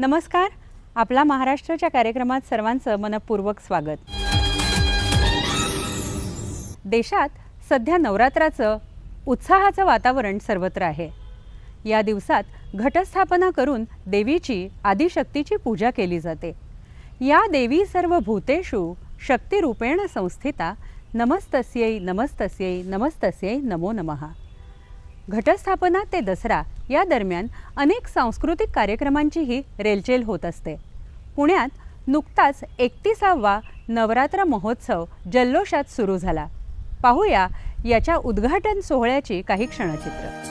नमस्कार. आपला महाराष्ट्राच्या कार्यक्रमात सर्वांचं मनपूर्वक स्वागत. देशात सध्या नवरात्राचं उत्साहाचं वातावरण सर्वत्र आहे. या दिवसात घटस्थापना करून देवीची आदिशक्तीची पूजा केली जाते. या देवी सर्व भूतेषु शक्तिरूपेण संस्थिता नमस्तस्यै नमस्तस्यै नमस्तस्यै नमो नमः. घटस्थापना ते दसरा या दरम्यान अनेक सांस्कृतिक कार्यक्रमांचीही रेलचेल होत असते. पुण्यात नुकताच एकतीसावा नवरात्र महोत्सव जल्लोषात सुरू झाला. पाहूया याच्या उद्घाटन सोहळ्याची काही क्षणचित्र.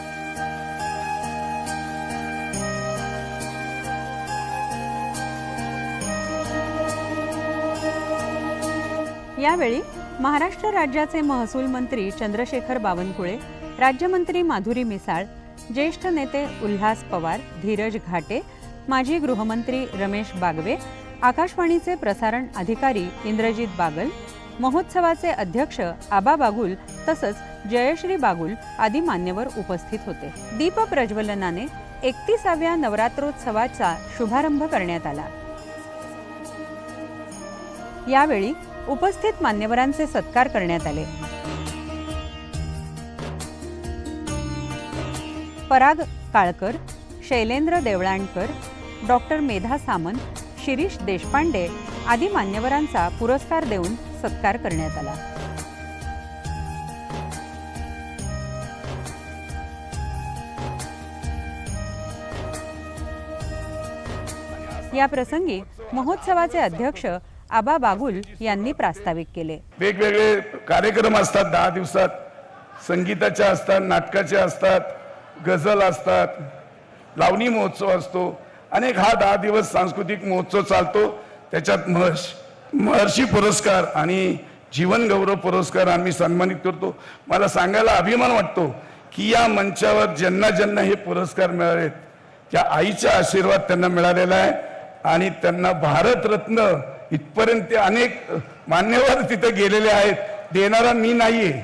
यावेळी महाराष्ट्र राज्याचे महसूल मंत्री चंद्रशेखर बावनकुळे राज्यमंत्री माधुरी मिसाळ ज्येष्ठ नेते उल्हास पवार धीरज घाटे माजी गृहमंत्री रमेश बागवे आकाशवाणीचे प्रसारण अधिकारी इंद्रजित बागल महोत्सवाचे अध्यक्ष आबा बागुल तसंच जयश्री बागुल आदी मान्यवर उपस्थित होते. दीप प्रज्वलनाने एकतीसाव्या नवरात्रोत्सवाचा शुभारंभ करण्यात आला. यावेळी उपस्थित मान्यवरांचे सत्कार करण्यात आले. पराग काळकर शैलेंद्र देवळाणकर डॉक्टर मेधा सामंत शिरीष देशपांडे आदी मान्यवरांचा पुरस्कार देऊन सत्कार करण्यात आला. या प्रसंगी महोत्सवाचे अध्यक्ष आबा बागुल यांनी प्रास्ताविक केले. वेगवेगळे कार्यक्रम असतात दहा दिवसात. संगीताचे असतात नाटकाचे असतात. गझल असतात लावणी महोत्सव असतो अनेक हा दहा दिवस सांस्कृतिक महोत्सव चालतो. त्याच्यात महर्ष महर्षी पुरस्कार आणि जीवनगौरव पुरस्कार आम्ही सन्मानित करतो. मला सांगायला अभिमान वाटतो की या मंचावर ज्यांना ज्यांना हे पुरस्कार मिळालेत त्या आईचा आशीर्वाद त्यांना मिळालेला आहे. आणि त्यांना भारतरत्न इथपर्यंत ते अनेक मान्यवर तिथे गेलेले आहेत. देणारा मी नाहीये.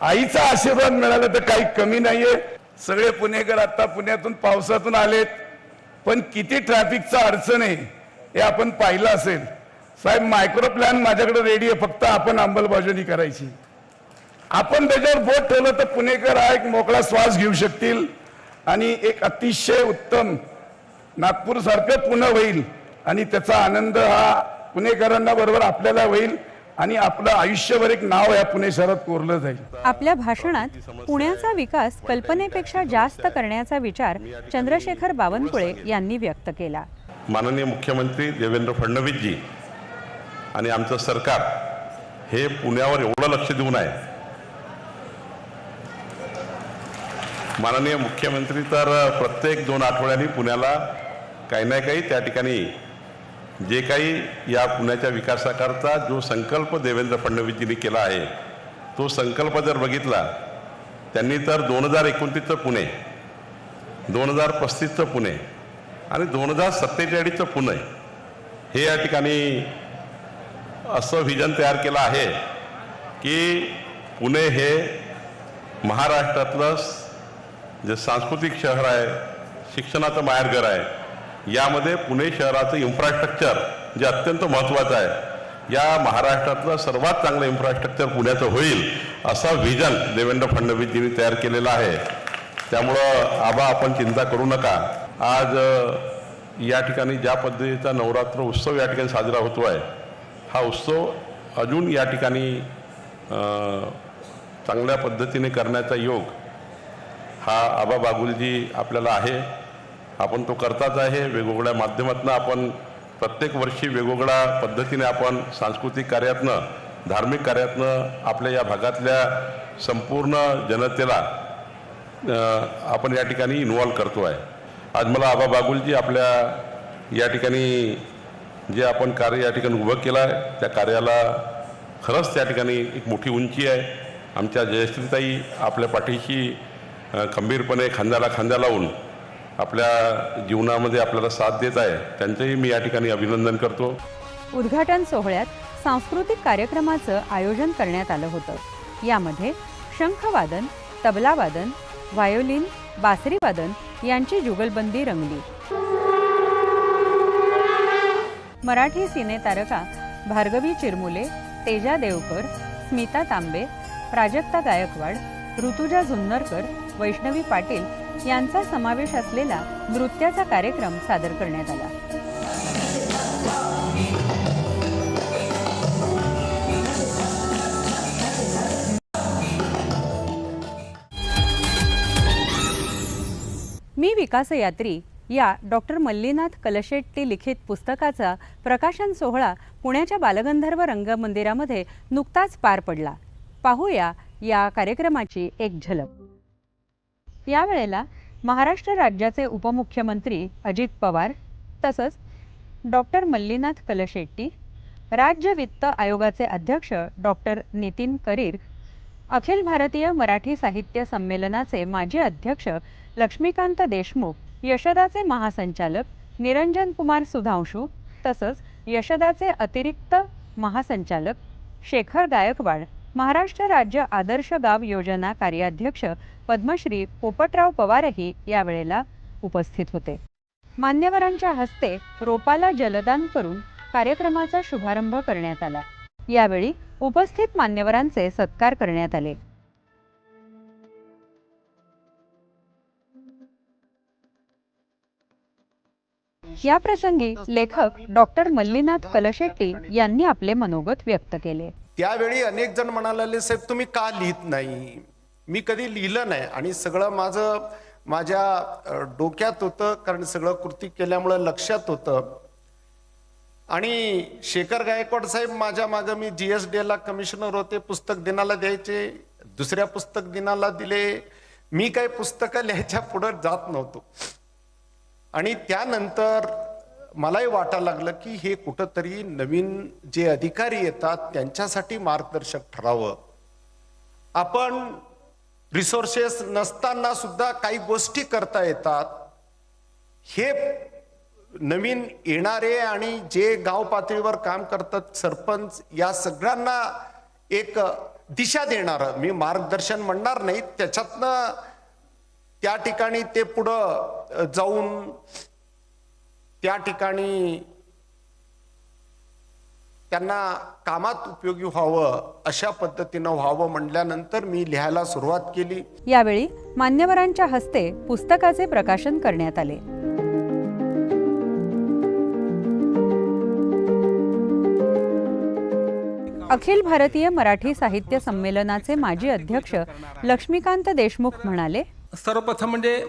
आईचा आशीर्वाद मिळाला तर काही कमी नाहीये. सगळे पुणेकर आता पुण्यातून पावसातून आलेत. पण किती ट्रॅफिकचा अडचण आहे हे आपण पाहिलं असेल. साहेब मायक्रो प्लॅन माझ्याकडे रेडी आहे फक्त आपण अंमलबजावणी करायची. आपण त्याच्यावर बोट ठेवलं तर पुणेकर हा एक मोकळा श्वास घेऊ शकतील. आणि एक अतिशय उत्तम नागपूरसारखं पुन्हा पुणे होईल. आणि त्याचा आनंद हा पुणेकरांना बरोबर आपल्याला होईल. आणि आपलं आयुष्यभर एक नाव या पुणे शहरात कोरलं जाईल. आपल्या भाषणात पुण्याचा विकास कल्पनेपेक्षा जास्त करण्याचा विचार चंद्रशेखर बावनकुळे यांनी व्यक्त केला. माननीय मुख्यमंत्री देवेंद्र फडणवीसजी आणि आमचं सरकार हे पुण्यावर एवढं लक्ष देऊन आहे. माननीय मुख्यमंत्री तर प्रत्येक दोन आठवड्यांनी पुण्याला काही ना काही त्या ठिकाणी जे काही या पुण्याच्या विकासाकरता जो संकल्प देवेंद्र फडणवीसजींनी केला आहे तो संकल्प जर बघितला त्यांनी तर दोन हजार एकोणतीसचं पुणे दोन हजार पस्तीसचं पुणे आणि दोन हजार सत्तेचाळीसचं पुणे हे या ठिकाणी असं व्हिजन तयार केलं आहे की पुणे हे महाराष्ट्रातलं जे सांस्कृतिक शहर आहे शिक्षणाचं माहेरघर आहे यामध्ये पुणे शहराचं इन्फ्रास्ट्रक्चर जे अत्यंत महत्त्वाचं आहे या महाराष्ट्रातलं सर्वात चांगलं इन्फ्रास्ट्रक्चर पुण्याचं होईल असा व्हिजन देवेंद्र फडणवीसजींनी तयार केलेला आहे. त्यामुळं आबा आपण चिंता करू नका. आज या ठिकाणी ज्या पद्धतीचा नवरात्र उत्सव या ठिकाणी साजरा होतो आहे हा उत्सव अजून या ठिकाणी चांगल्या पद्धतीने करण्याचा योग हा आबा बागुलजी आपल्याला आहे. आपण तो करताच आहे. वेगवेगळ्या माध्यमातून आपण प्रत्येक वर्षी वेगवेगळ्या पद्धतीने आपण सांस्कृतिक कार्यातनं धार्मिक कार्यातनं आपल्या या भागातल्या संपूर्ण जनतेला आपण या ठिकाणी इन्व्हॉल्व करतो आहे आज मला आबा बागुलजी आपल्या या ठिकाणी जे आपण कार्य या ठिकाणी उभं केलं आहे त्या कार्याला खरंच त्या ठिकाणी एक मोठी उंची आहे. आमच्या जयश्रीताई आपल्या पाठीशी खंबीरपणे खांद्याला खांदा लावून आपल्या जीवनामध्ये आपल्याला साथ देत आहे. त्यांचंही मी या ठिकाणी अभिनंदन करतो. उद्घाटन सोहळ्यात सांस्कृतिक कार्यक्रमाचं आयोजन करण्यात आलं होतं. यामध्ये शंखवादन तबलावादन व्हायोलिन बासरीवादन यांची जुगलबंदी रंगली. मराठी सिनेतारका भार्गवी चिरमुले तेजा देवकर स्मिता तांबे प्राजक्ता गायकवाड ऋतुजा झुन्नरकर वैष्णवी पाटील यांचा समावेश असलेला नृत्याचा कार्यक्रम सादर करण्यात आला. मी विकासयात्री या डॉक्टर मल्लीनाथ कलशेट्टी लिखित पुस्तकाचा प्रकाशन सोहळा पुण्याच्या बालगंधर्व रंगमंदिरामध्ये नुकताच पार पडला. पाहूया या कार्यक्रमाची एक झलक. यावेळेला महाराष्ट्र राज्याचे उपमुख्यमंत्री अजित पवार तसंच डॉक्टर मल्लीनाथ कलशेट्टी राज्य वित्त आयोगाचे अध्यक्ष डॉक्टर नितीन करीर अखिल भारतीय मराठी साहित्य संमेलनाचे माजी अध्यक्ष लक्ष्मीकांत देशमुख यशदाचे महासंचालक निरंजन कुमार सुधांशू तसंच यशदाचे अतिरिक्त महासंचालक शेखर गायकवाड महाराष्ट्र राज्य आदर्श गाव योजना कार्याध्यक्ष पद्मश्री पोपटराव पवारही यावेळेला उपस्थित होते. मान्यवरांच्या हस्ते रोपाला जलदान करून कार्यक्रमाचा शुभारंभ करण्यात आला. यावेळी उपस्थित मान्यवरांचे सत्कार करण्यात आले. या प्रसंगी लेखक डॉक्टर मल्लीनाथ कलशेट्टी यांनी आपले मनोगत व्यक्त केले. त्यावेळी अनेक जण म्हणाले साहेब तुम्ही का लिहित नाही? मी कधी लिहिलं नाही आणि सगळं माझं माझ्या डोक्यात होतं कारण सगळं कृती केल्यामुळं लक्षात होतं. आणि शेखर गायकवाड साहेब माझ्या मागं मी जी एस ला कमिशनर होते पुस्तक दिनाला द्यायचे दुसऱ्या पुस्तक दिनाला दिले. मी काही पुस्तकं लिहायच्या पुढं जात नव्हतो. आणि त्यानंतर मलाही वाटायला लागलं की हे कुठंतरी नवीन जे अधिकारी येतात त्यांच्यासाठी मार्गदर्शक ठरावं. आपण रिसोर्सेस नसताना सुद्धा काही गोष्टी करता येतात. हे नवीन येणारे आणि जे गाव पातळीवर काम करतात सरपंच या सगळ्यांना एक दिशा देणारं. मी मार्गदर्शन म्हणणार नाही. त्याच्यातनं त्या ठिकाणी ते पुढं जाऊन त्या ठिकाणी त्यांना कामात उपयोगी व्हावं अशा पद्धतीनं व्हावं म्हणल्यानंतर मी लिहायला सुरुवात केली. यावेळी मान्यवरांच्या हस्ते पुस्तकाचे प्रकाशन करण्यात आले. अखिल भारतीय मराठी साहित्य संमेलनाचे माजी अध्यक्ष लक्ष्मीकांत देशमुख म्हणाले सर्वप्रथम म्हणजे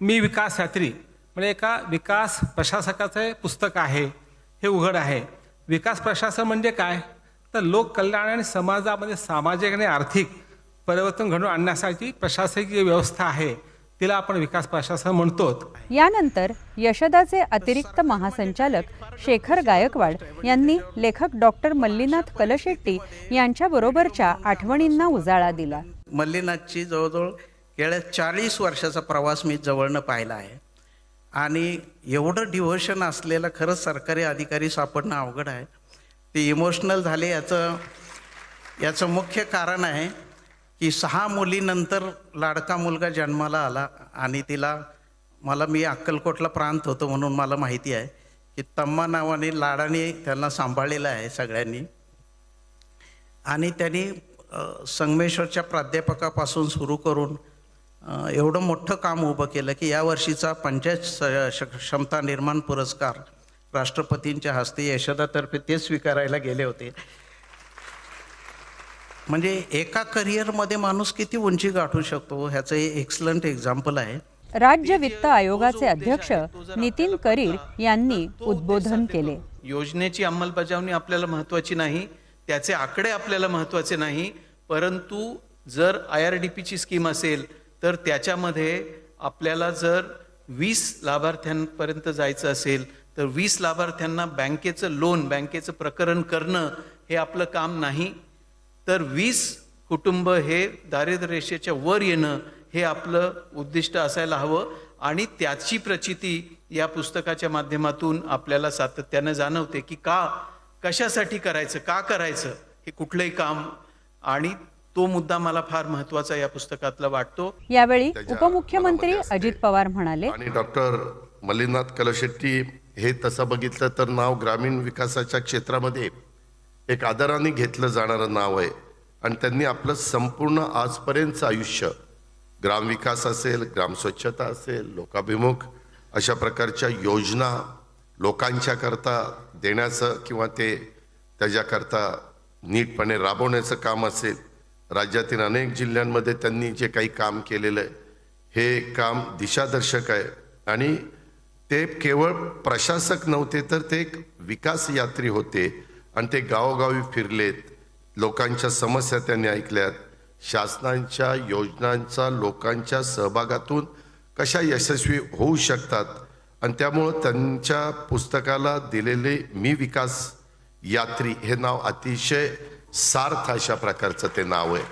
मी विकास यात्री म्हणजे एका विकास प्रशासकाचं पुस्तक आहे हे उघड आहे. विकास प्रशासन म्हणजे काय? तर लोककल्याण आणि समाजामध्ये सामाजिक आणि आर्थिक परिवर्तन घडवून आणण्यासाठी प्रशासकीय जी व्यवस्था आहे तिला आपण विकास प्रशासन म्हणतो यानंतर यशदाचे अतिरिक्त महासंचालक शेखर गायकवाड यांनी लेखक डॉक्टर मल्लीनाथ कलशेट्टी यांच्या बरोबरच्या आठवणींना उजाळा दिला. मल्लीनाथची जवळजवळ गेल्या चाळीस वर्षाचा प्रवास मी जवळनं पाहिला आहे. आणि एवढं डिव्होशन असलेलं खरंच सरकारी अधिकारी सापडणं अवघड आहे. ते इमोशनल झाले याचं याचं मुख्य कारण आहे की सहा मुलीनंतर लाडका मुलगा जन्माला आला आणि तिला मला मी अक्कलकोटला प्रांत होतो म्हणून मला माहिती आहे की तम्मा नावाने लाडाने त्यांना सांभाळलेलं आहे सगळ्यांनी. आणि त्यांनी संगमेश्वरच्या प्राध्यापकापासून सुरू करून एवढं मोठं काम उभं केलं की या वर्षीचा पंचायत क्षमता निर्माण पुरस्कार राष्ट्रपतींच्या हस्ते यशोदातर्फे ते स्वीकारायला गेले होते. म्हणजे एका करिअरमध्ये माणूस किती उंची गाठू शकतो ह्याचं एक्सलंट एक्झाम्पल आहे. राज्य वित्त आयोगाचे अध्यक्ष नितीन करीर यांनी उद्बोधन केले. योजनेची अंमलबजावणी आपल्याला महत्वाची नाही त्याचे आकडे आपल्याला महत्त्वाचे नाही परंतु जर आय आर डी पीची स्कीम असेल तर त्याच्यामध्ये आपल्याला जर वीस लाभार्थ्यांपर्यंत जायचं असेल तर वीस लाभार्थ्यांना बँकेचं लोन बँकेचं प्रकरण करणं हे आपलं काम नाही. तर वीस कुटुंब हे दारिद्र्य रेषेच्या वर येणं हे आपलं उद्दिष्ट असायला हवं आणि त्याची प्रचिती या पुस्तकाच्या माध्यमातून आपल्याला सातत्यानं जाणवते की का कशासाठी करायचं का करायचं हे कुठलंही काम आणि तो मुद्दा मला फार महत्त्वाचा या पुस्तकातला वाटतो. यावेळी उपमुख्यमंत्री. अजित पवार म्हणाले. आणि डॉक्टर मल्लीनाथ कलशेट्टी हे तसं बघितलं तर नाव ग्रामीण विकासाच्या क्षेत्रामध्ये एक आदराने घेतलं जाणारं नाव आहे. आणि त्यांनी आपलं संपूर्ण आजपर्यंतचं आयुष्य ग्रामविकास असेल ग्राम स्वच्छता असेल लोकाभिमुख अशा प्रकारच्या योजना लोकांच्या करता देण्याचं किंवा ते त्याच्याकरता नीटपणे राबवण्याचं काम असेल राज्यातील अनेक जिल्ह्यांमध्ये त्यांनी जे काही काम केलेलं आहे हे काम दिशादर्शक आहे. आणि ते केवळ प्रशासक नव्हते तर ते एक विकास यात्री होते. आणि ते गावोगावी फिरलेत. लोकांच्या समस्या त्यांनी ऐकल्यात. शासनांच्या योजनांचा लोकांच्या सहभागातून कशा यशस्वी होऊ शकतात? आणि त्यामुळं त्यांच्या पुस्तकाला दिलेले मी विकास यात्री हे नाव अतिशय सार्थ अशा प्रकारचं ते नाव आहे.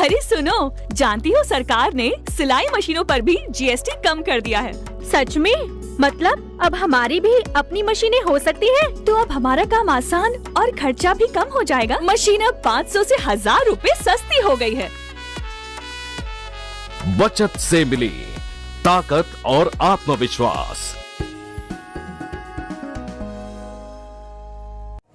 अरे सुनो जानती हो सरकार ने सिलाई मशीनों पर भी जीएसटी कम कर दिया है। सच में? मतलब अब हमारी भी अपनी मशीनें हो सकती है तो अब हमारा काम आसान और खर्चा भी कम हो जाएगा। मशीन अब 500 से हज़ार रूपए सस्ती हो गई है। बचत से मिली ताकत और आत्मविश्वास।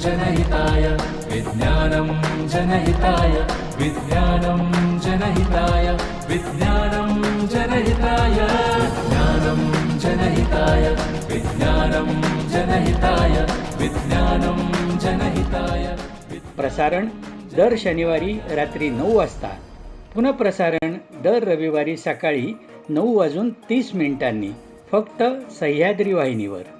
जनहिताय। विज्ञानं जनहिताय। विज्ञानं जनहिताय। विज्ञानं जनहिताय। ज्ञानं जनहिताय। विज्ञानं जनहिताय। विज्ञानं जनहिताय। प्रसारण दर शनिवारी रात्री नऊ वाजता. पुनःप्रसारण दर रविवारी सकाळी नऊ वाजून तीस मिनिटांनी. फक्त सह्याद्री वाहिनीवर.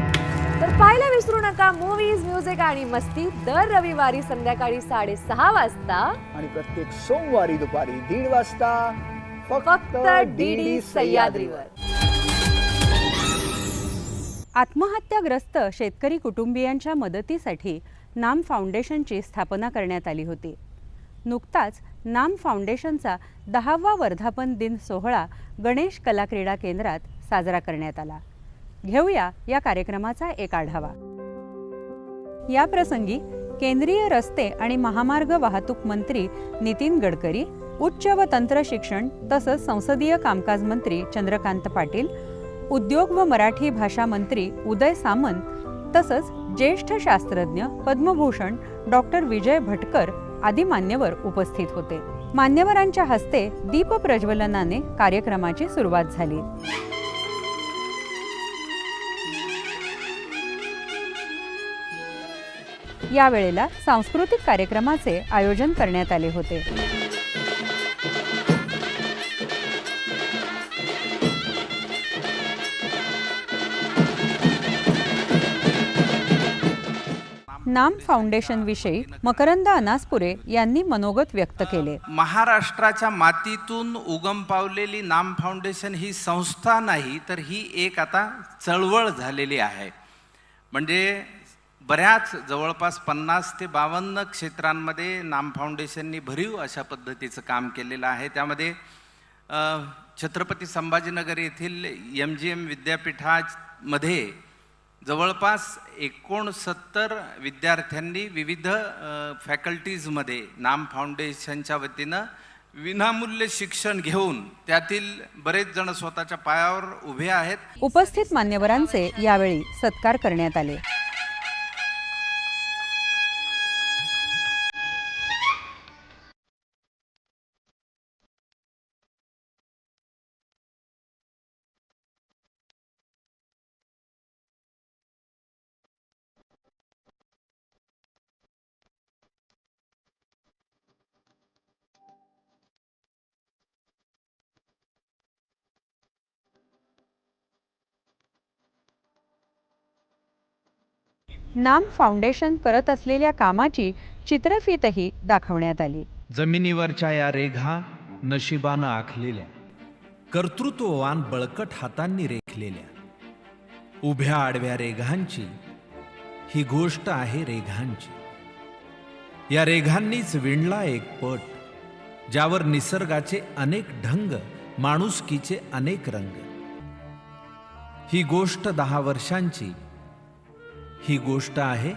तर पाहायला विसरू नका मूवीज म्युझिक आणि मस्ती दर रविवारी संध्याकाळी साडेसहा वाजता. आणि प्रत्येक सोमवारी दुपारी दीड वाजता फक्त डी डी सह्याद्रीवर. आत्महत्याग्रस्त शेतकरी कुटुंबियांच्या मदतीसाठी नाम फाउंडेशनची स्थापना करण्यात आली होती. नुकताच नाम फाउंडेशनचा दहावा वर्धापन दिन सोहळा गणेश कला क्रीडा केंद्रात साजरा करण्यात आला. घेऊया या कार्यक्रमाचा एक आढावा. या प्रसंगी केंद्रीय रस्ते आणि महामार्ग वाहतूक मंत्री नितीन गडकरी उच्च व तंत्र शिक्षण तसंच संसदीय कामकाज मंत्री चंद्रकांत पाटील उद्योग व मराठी भाषा मंत्री उदय सामंत तसंच ज्येष्ठ शास्त्रज्ञ पद्मभूषण डॉक्टर विजय भटकर आदी मान्यवर उपस्थित होते. मान्यवरांच्या हस्ते दीप प्रज्वलनाने कार्यक्रमाची सुरुवात झाली. यावेळेला सांस्कृतिक कार्यक्रमाचे आयोजन करण्यात आले होते. नाम फाउंडेशन विषयी मकरंद अनासपुरे यांनी मनोगत व्यक्त केले. महाराष्ट्राच्या मातीतून उगम पावलेली नाम फाउंडेशन ही संस्था नाही तर ही एक आता चळवळ झालेली आहे. म्हणजे बऱ्याच जवळपास पन्नास ते बावन्न क्षेत्रांमध्ये नाम फाउंडेशननी भरीव अशा पद्धतीचं काम केलेलं आहे. त्यामध्ये छत्रपती संभाजीनगर येथील एम जी एम विद्यापीठामध्ये जवळपास एकोणसत्तर विद्यार्थ्यांनी विविध फॅकल्टीजमध्ये नाम फाउंडेशनच्या वतीनं विनामूल्य शिक्षण घेऊन त्यातील बरेच जण स्वतःच्या पायावर उभे आहेत. उपस्थित मान्यवरांचे यावेळी सत्कार करण्यात आले. नाम फाउंडेशन करत असलेल्या कामाची चित्रफीतही दाखवण्यात आली. जमिनीवरच्या या रेघा नशिबानं आखलेल्या कर्तृत्ववान बळकट हातांनी रेखलेल्या. उभ्या आडव्या रेघांची ही गोष्ट आहे रेघांची. या रेघांनीच विणला एक पट ज्यावर निसर्गाचे अनेक ढंग माणुसकीचे अनेक रंग. ही गोष्ट दहा वर्षांची ही गोष्ट आहे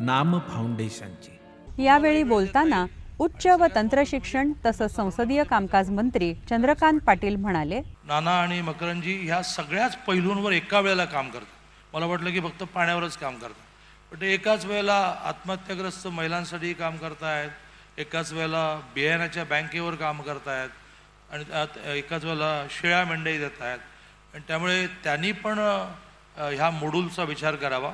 नाम फाउंडेशनची. यावेळी बोलताना उच्च व तंत्रशिक्षण तसंच संसदीय कामकाज मंत्री चंद्रकांत पाटील म्हणाले नाना आणि मकरंजी ह्या सगळ्याच पैलूंवर एका वेळेला काम करतात. मला वाटलं की फक्त पाण्यावरच काम करतात. पण ते एकाच वेळेला आत्महत्याग्रस्त महिलांसाठी काम करतायत एकाच वेळेला बियाण्याच्या बँकेवर काम करतायत आणि त्यात एकाच वेळेला शेळ्या मेंढ्याही देत आहेत आणि त्यामुळे त्यांनी पण ह्या मोडूलचा विचार करावा.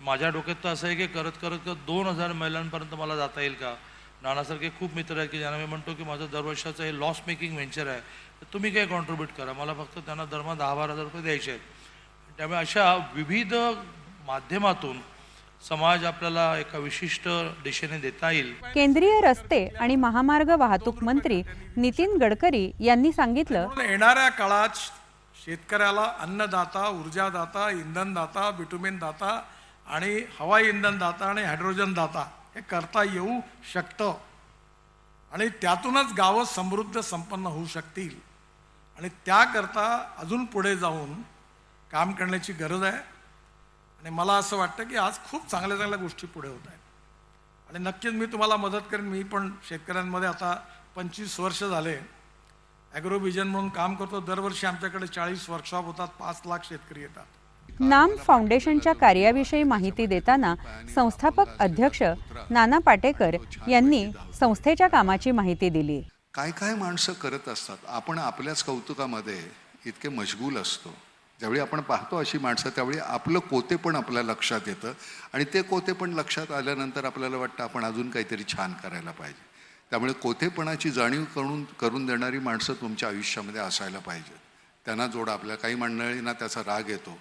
माझ्या डोक्यात तर असं आहे की करत करत करत दोन हजार महिलांपर्यंत मला जाता येईल का? नानासारखे खूप मित्र आहेत की ज्यांना मी म्हणतो की माझं दरवर्षाचं हे लॉस मेकिंग व्हेंचर आहे. तर तुम्ही काय कॉन्ट्रीब्यूट करा. मला फक्त त्यांना दरमहा दहा बारा हजार रुपये द्यायचे आहेत. त्यामुळे अशा विविध माध्यमातून समाज आपल्याला एका विशिष्ट दिशेने देता येईल. केंद्रीय रस्ते आणि महामार्ग वाहतूक मंत्री नितीन गडकरी यांनी सांगितलं येणाऱ्या काळात शेतकऱ्याला अन्नदाता ऊर्जादाता इंधनदाता बिटुमिन दाता आणि हवाई इंधन दाता आणि हायड्रोजन दाता हे करता येऊ शकतं. आणि त्यातूनच गावं समृद्ध संपन्न होऊ शकतील. आणि त्याकरता अजून पुढे जाऊन काम करण्याची गरज आहे. आणि मला असं वाटतं की आज खूप चांगल्या चांगल्या गोष्टी पुढे होत आहेत. आणि नक्कीच मी तुम्हाला मदत करेन. मी पण शेतकऱ्यांमध्ये आता पंचवीस वर्ष झाले. ॲग्रोविजन म्हणून काम करतो. दरवर्षी आमच्याकडे चाळीस वर्कशॉप होतात. पाच लाख शेतकरी येतात. नाम फाउंडेशनच्या कार्याविषयी माहिती देताना संस्थापक अध्यक्ष नाना पाटेकर यांनी संस्थेच्या कामाची माहिती दिली. काय काय माणसं करत असतात आपण आपल्याच कौतुकामध्ये इतके मशगूल असतो. ज्यावेळी आपण पाहतो अशी माणसं त्यावेळी आपलं कोते पण आपल्या लक्षात येतं आणि ते कोते पण लक्षात आल्यानंतर आपल्याला वाटतं आपण अजून काहीतरी छान करायला पाहिजे. त्यामुळे कोतेपणाची जाणीव करून करून देणारी माणसं तुमच्या आयुष्यामध्ये असायला पाहिजेत. त्यांना जोडा आपल्या काही मंडळींना त्याचा राग येतो.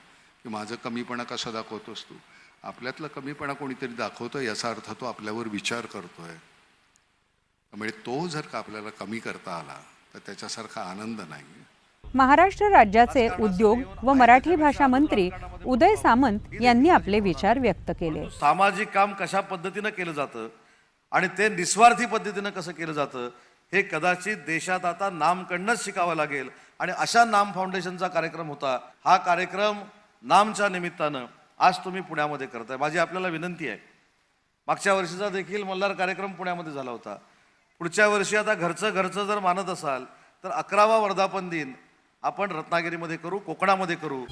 की माझं कमीपणा कसा दाखवतोस तू? आपल्यातला कमीपणा कोणीतरी दाखवतो याचा अर्थ तो आपल्यावर विचार करतोय. त्यामुळे तो जर का आपल्याला कमी करता आला तर त्याच्यासारखा आनंद नाही. महाराष्ट्र राज्याचे उद्योग व मराठी भाषा मंत्री उदय सामंत यांनी आपले विचार व्यक्त केले. सामाजिक काम कशा पद्धतीनं केलं जातं आणि ते निस्वार्थी पद्धतीनं कसं केलं जातं हे कदाचित देशात आता नामकडनंच शिकावं लागेल. आणि अशा नाम फाउंडेशनचा कार्यक्रम होता. हा कार्यक्रम नामच्या निमित्तानं आज तुम्ही पुण्यामध्ये करताय. माझी आपल्याला विनंती आहे. मागच्या वर्षीचा देखील मल्हार कार्यक्रम पुण्यामध्ये झाला होता. पुढच्या वर्षी आता घरचं घरचं जर मानत असाल तर अकरावा वर्धापन दिन आपण रत्नागिरीमध्ये करू कोकणामध्ये करू.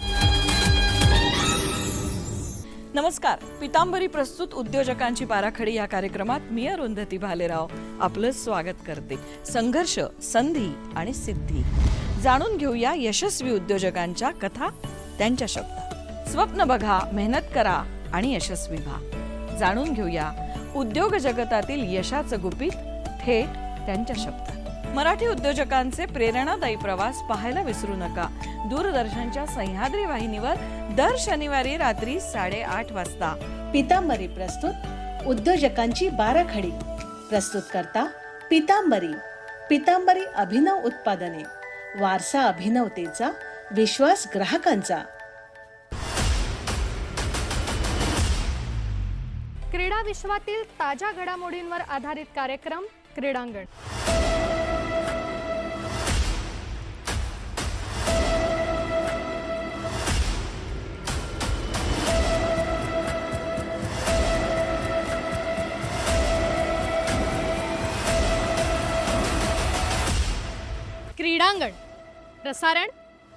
नमस्कार. पितांबरी प्रस्तुत उद्योजकांची बाराखडी या कार्यक्रमात मी अरुंधती भालेराव आपलं स्वागत करते. संघर्ष संधी आणि सिद्धी. जाणून घेऊया यशस्वी उद्योजकांच्या कथा त्यांच्या शब्दात स्वप्न बघा मेहनत करा आणि यशस्वी व्हा. जाणून घेऊया उद्योग जगतातील यशाचं गुपित थेट त्यांच्या शब्दात. मराठी उद्योजकांचे प्रेरणादायी प्रवास पाहायला विसरू नका. दूरदर्शनच्या सह्याद्री वाहिनीवर दर शनिवारी रात्री साडेआठ वाजता. पितांबरी प्रस्तुत उद्योजकांची बाराखडी. प्रस्तुत करता पितांबरी. पितांबरी अभिनव उत्पादने. वारसा अभिनवतेचा विश्वास ग्राहकांचा. क्रीडा विश्वातील ताज्या घडामोडींवर आधारित कार्यक्रम क्रीडांगण. क्रीडांगण प्रसारण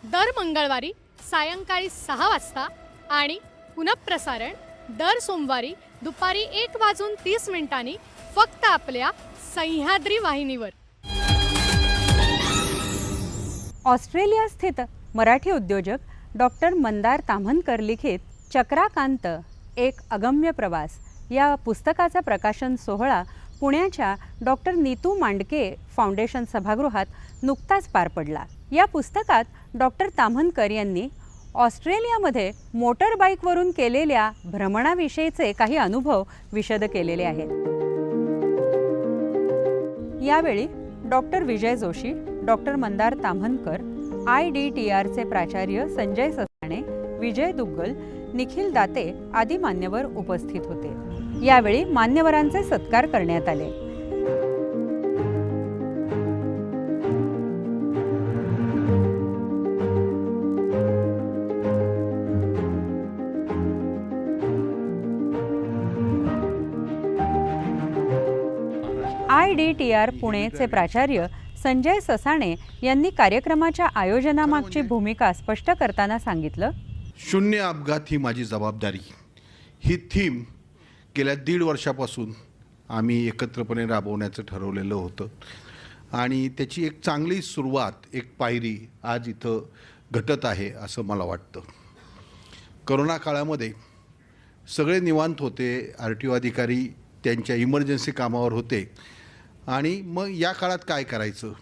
दर मंगळवारी सायंकाळी सहा वाजता आणि पुनःप्रसारण दर सोमवारी दुपारी एक वाजून तीस मिनिटांनी फक्त आपल्या सह्याद्री वाहिनीवर. ऑस्ट्रेलिया स्थित मराठी उद्योजक डॉक्टर मंदार ताम्हनकर लिखित चक्राकांत एक अगम्य प्रवास या पुस्तकाचा प्रकाशन सोहळा पुण्याच्या डॉक्टर नीतू मांडके फाउंडेशन सभागृहात नुकताच पार पडला. या पुस्तकात डॉक्टर ताम्हनकर यांनी ऑस्ट्रेलियामध्ये मोटर बाईकवरून केलेल्या भ्रमणाविषयीचे काही अनुभव विशद केलेले आहेत. यावेळी doctor Vijay Joshi doctor Mandar Tamhankar I D T आरचे प्राचार्य संजय ससाणे विजय दुग्गल निखिल दाते आदी मान्यवर उपस्थित होते. यावेळी मान्यवरांचे सत्कार करण्यात आले. सी टी आर पुणेचे प्राचार्य संजय ससाणे यांनी कार्यक्रमाच्या आयोजनामागची भूमिका स्पष्ट करताना सांगितलं. शून्य अपघात ही माझी जबाबदारी. ही थीम गेल्या दीड वर्षापासून आम्ही एकत्रपणे राबवण्याचं ठरवलेलं होतं. आणि त्याची एक चांगली सुरुवात एक पायरी आज इथं घटत आहे असं मला वाटतं. करोना काळामध्ये सगळे निवांत होते. आर टी ओ अधिकारी त्यांच्या इमर्जन्सी कामावर होते. आणि मग या काळात काय करायचं?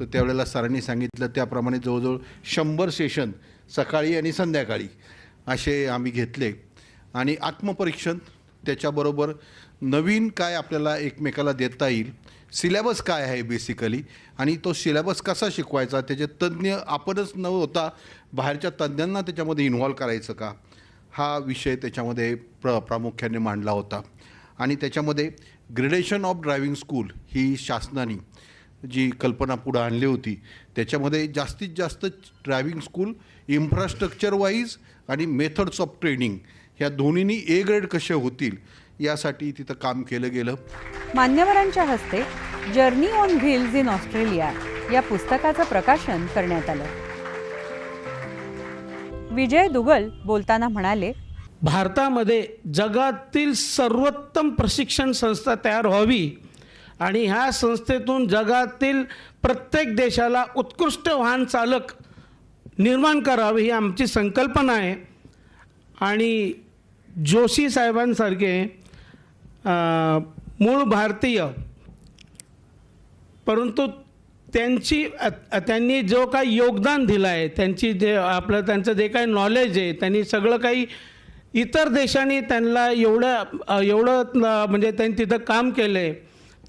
तर त्यावेळेला सरांनी सांगितलं त्याप्रमाणे जवळजवळ शंभर सेशन सकाळी आणि संध्याकाळी असे आम्ही घेतले. आणि आत्मपरीक्षण त्याच्याबरोबर नवीन काय आपल्याला एकमेकाला देता येईल सिलेबस काय आहे बेसिकली आणि तो सिलेबस कसा शिकवायचा? त्याचे तज्ज्ञ आपणच न होता बाहेरच्या तज्ज्ञांना त्याच्यामध्ये इन्व्हॉल्व करायचं का? हा विषय त्याच्यामध्ये प्र प्रामुख्याने मांडला होता. आणि त्याच्यामध्ये ग्रेडेशन ऑफ ड्रायव्हिंग स्कूल ही शासनाने जी कल्पना पुढं आणली होती त्याच्यामध्ये जास्तीत जास्त ड्रायव्हिंग स्कूल इन्फ्रास्ट्रक्चर वाईज आणि मेथड्स ऑफ ट्रेनिंग ह्या दोन्हीनी ए ग्रेड कसे होतील यासाठी तिथं काम केलं गेलं. मान्यवरांच्या हस्ते journey on wheels in Australia या पुस्तकाचं प्रकाशन करण्यात आलं. विजय दुगल बोलताना म्हणाले भारतामध्ये जगातील सर्वोत्तम प्रशिक्षण संस्था तयार व्हावी आणि ह्या संस्थेतून जगातील प्रत्येक देशाला उत्कृष्ट वाहन चालक निर्माण करावे ही आमची संकल्पना आहे. आणि जोशी साहेबांसारखे मूळ भारतीय परंतु त्यांची त्यांनी जो काही योगदान दिलं आहे त्यांची जे आपलं त्यांचं जे काही नॉलेज आहे त्यांनी सगळं काही इतर देशांनी त्यांना एवढं एवढं म्हणजे त्यांनी तिथं काम केलं आहे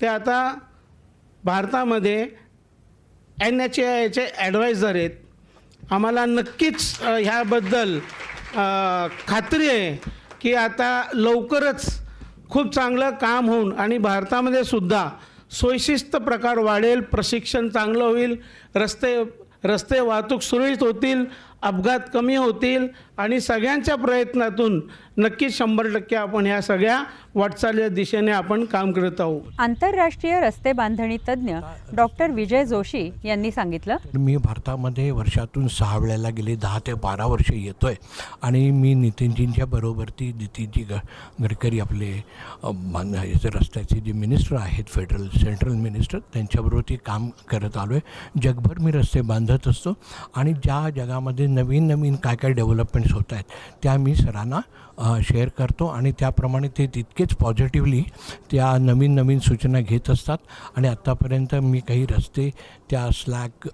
ते आता भारतामध्ये एन एच ए आयचे ॲडवायझर आहेत. आम्हाला नक्कीच ह्याबद्दल खात्री आहे की आता लवकरच खूप चांगलं काम होऊन आणि भारतामध्ये सुद्धा सोयशिस्त प्रकार वाढेल प्रशिक्षण चांगलं होईल रस्ते रस्ते वाहतूक सुरळीत होतील अपघात कमी होतील आणि सगळ्यांच्या प्रयत्नातून नक्कीच शंभर टक्के आपण ह्या सगळ्या वाटचालीच्या दिशेने आपण काम करत आहोत. आंतरराष्ट्रीय रस्ते बांधणी तज्ज्ञ डॉक्टर विजय जोशी यांनी सांगितलं. मी भारतामध्ये वर्षातून सहा वेळेला गेले दहा ते बारा वर्ष येतो आहे आणि मी नितीनजींच्या बरोबरती नितीनजी ग गडकरी आपले रस्त्याचे जे मिनिस्टर आहेत फेडरल सेंट्रल मिनिस्टर त्यांच्याबरोबर ते काम करत आलो आहे जगभर मी रस्ते बांधत असतो. आणि ज्या जगामध्ये नवीन नवीन काय काय डेव्हलपमेंट्स होत आहेत त्या मी सरांना शेअर करतो आणि त्याप्रमाणे ते तितकेच पॉझिटिव्हली त्या नवीन नवीन सूचना घेत असतात. आणि आत्तापर्यंत मी काही रस्ते त्या स्लॅग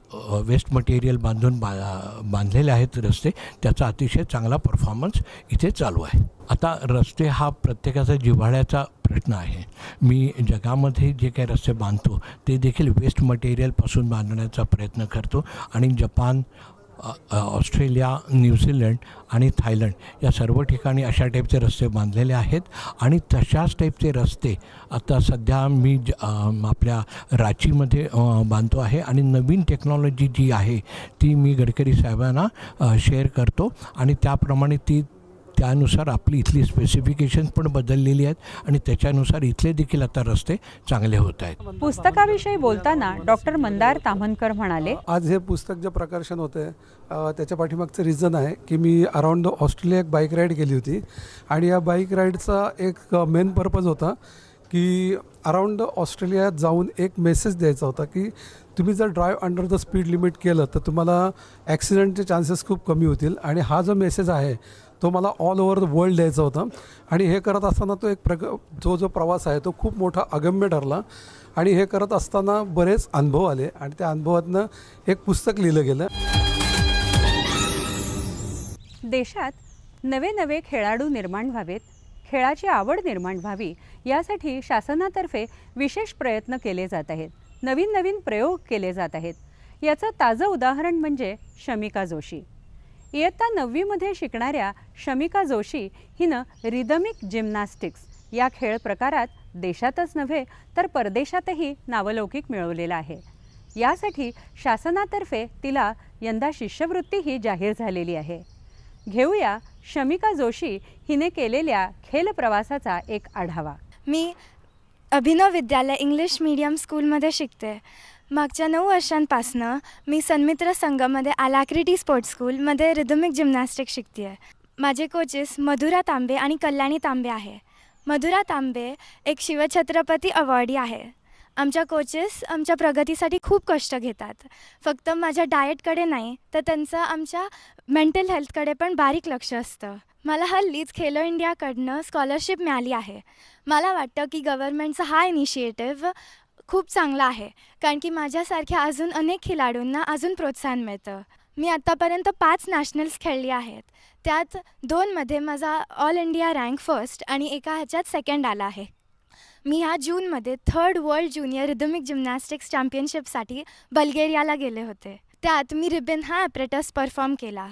वेस्ट मटेरियल बांधून बा बांधलेले आहेत रस्ते त्याचा अतिशय चांगला परफॉर्मन्स इथे चालू आहे. आता रस्ते हा प्रत्येकाचा जिव्हाळ्याचा प्रश्न आहे. मी जगामध्ये जे काही रस्ते बांधतो ते देखील वेस्ट मटेरियलपासून बांधण्याचा प्रयत्न करतो. आणि जपान ऑस्ट्रेलिया न्यूझीलंड आणि थायलंड या सर्व ठिकाणी अशा टाईपचे रस्ते बांधलेले आहेत आणि तशाच टाईपचे रस्ते आता सध्या मी ज आपल्या रांचीमध्ये बांधतो आहे आणि नवीन टेक्नॉलॉजी जी आहे ती मी गडकरी साहेबांना शेअर करतो आणि त्याप्रमाणे ती त्यानुसार आपली इथली स्पेसिफिकेशन पण बदललेली आहेत आणि त्याच्यानुसार इथले देखील आता रस्ते चांगले होत आहेत. पुस्तकाविषयी बोलताना डॉक्टर मंदार ताम्हनकर म्हणाले आज हे पुस्तक जे प्रकाशन होतं आहे त्याच्या पाठीमागचं रिझन आहे की मी अराउंड द ऑस्ट्रेलिया एक बाईक राईड केली होती आणि या बाईक राईडचा एक मेन पर्पज होता की अराउंड ऑस्ट्रेलियात जाऊन एक मेसेज द्यायचा होता की तुम्ही जर drive under the speed limit केलं तर तुम्हाला ॲक्सिडेंटचे चान्सेस खूप कमी होतील आणि हा जो मेसेज आहे तो मला ऑल ओव्हर द वर्ल्ड द्यायचा होता. आणि हे करत असताना तो एक प्रग जो जो प्रवास आहे तो खूप मोठा अगम्य ठरला. आणि हे करत असताना बरेच अनुभव आले. आणि त्या अनुभवातनं एक पुस्तक लिहिलं गेलं. देशात नवे नवे खेळाडू निर्माण व्हावेत खेळाची आवड निर्माण व्हावी यासाठी शासनातर्फे विशेष प्रयत्न केले जात आहेत. नवीन नवीन प्रयोग केले जात आहेत. याचं ताजं उदाहरण म्हणजे शमिका जोशी. इयत्ता नववीमध्ये शिकणाऱ्या शमिका जोशी हिनं रिदमिक जिम्नॅस्टिक्स या खेळ प्रकारात देशातच नव्हे तर परदेशातही नावलौकिक मिळवलेला आहे. यासाठी शासनातर्फे तिला यंदा शिष्यवृत्तीही जाहीर झालेली आहे. घेऊया शमिका जोशी हिने केलेल्या खेल प्रवासाचा एक आढावा. मी अभिनव विद्यालय इंग्लिश मीडियम स्कूलमध्ये शिकते. मागच्या नऊ वर्षांपासनं मी सन्मित्र संघमध्ये आलाक्रिटी स्पोर्ट्स स्कूलमध्ये रिदमिक जिम्नॅस्टिक शिकते आहे माझे कोचेस मधुरा तांबे आणि कल्याणी तांबे आहे. मधुरा तांबे एक शिवछत्रपती अवॉर्डी आहे. आमच्या कोचेस आमच्या प्रगतीसाठी खूप कष्ट घेतात. फक्त माझ्या डाएटकडे नाही तर त्यांचं आमच्या मेंटल हेल्थकडे पण बारीक लक्ष असतं. मला हल्लीच खेलो इंडियाकडनं स्कॉलरशिप मिळाली आहे. मला वाटतं की गव्हर्मेंटचा हा इनिशिएटिव्ह खूप चांगला आहे. कारण की माझ्यासारख्या अजून अनेक खेळाडूंना अजून प्रोत्साहन मिळतं. मी आत्तापर्यंत पाच नॅशनल्स खेळली आहेत. त्यात दोनमध्ये माझा ऑल इंडिया रँक फर्स्ट आणि एका ह्याच्यात सेकंड आला आहे. मी ह्या जूनमध्ये third world junior rhythmic gymnastics चॅम्पियनशिपसाठी बल्गेरियाला गेले होते. त्यात मी रिबेन हा ॲपरेटस परफॉर्म केला.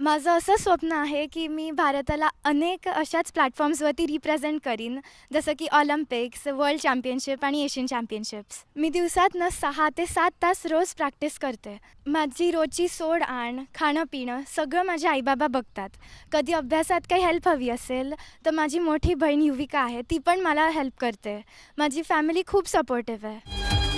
माझं असं स्वप्न आहे की मी भारताला अनेक अशाच प्लॅटफॉर्म्सवरती रिप्रेझेंट करीन जसं की ऑलिम्पिक्स वर्ल्ड चॅम्पियनशिप आणि एशियन चॅम्पियनशिप्स मी दिवसातनं सहा ते सात तास रोज प्रॅक्टिस करते. माझी रोजची सोड आण खाणं पिणं सगळं माझे आईबाबा बघतात. कधी अभ्यासात काही हेल्प हवी असेल तर माझी मोठी बहीण युविका आहे ती पण मला हेल्प करते. माझी फॅमिली खूप सपोर्टिव्ह आहे.